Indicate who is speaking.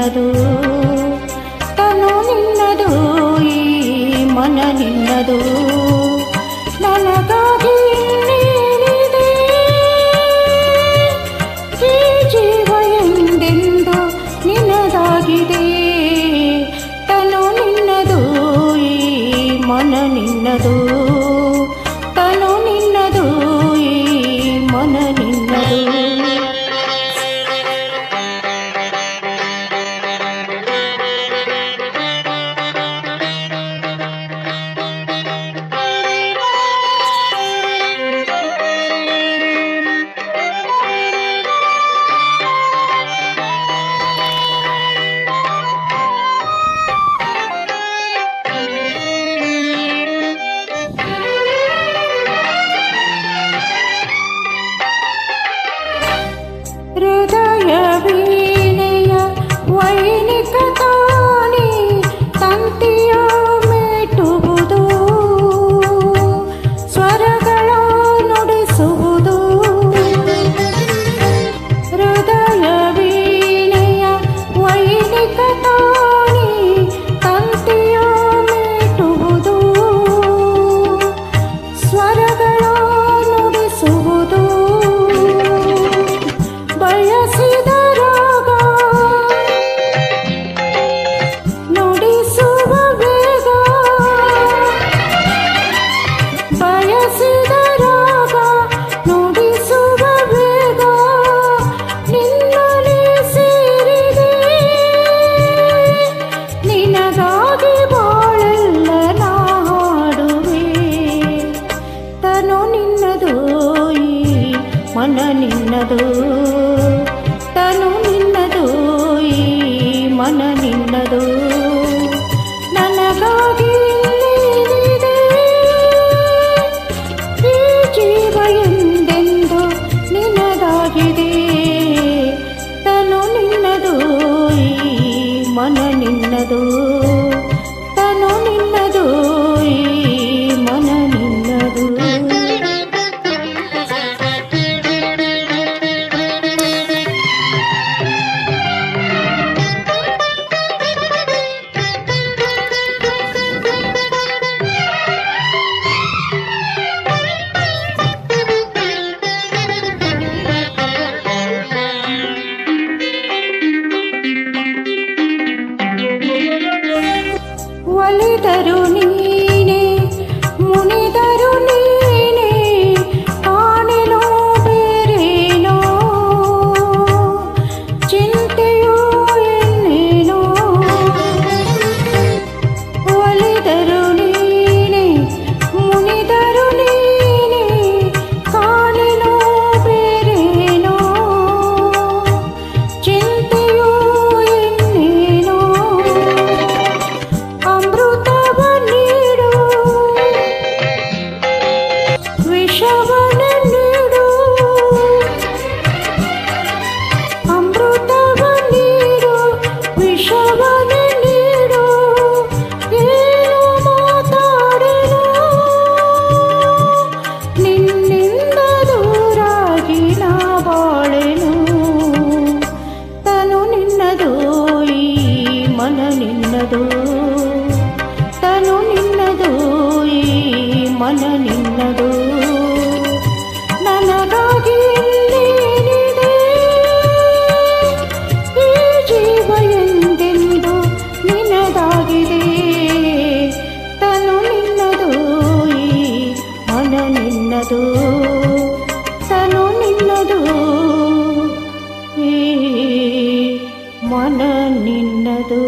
Speaker 1: నిన్నదు. తను నిన్నదు ఈ మన నిన్నదు. का ನಿನ್ನದು, ಈ ಮನ ನಿನ್ನದು. ನನಗಾಗಿ ಜೀವ ಎಂದೆಂದು ನಿನ್ನದಾಗಿದೆ ತನು ಈ ಮನ ನಿನ್ನದು. ತನು ನಿನ್ನದು, ಈ ಮನ ನಿನ್ನದು.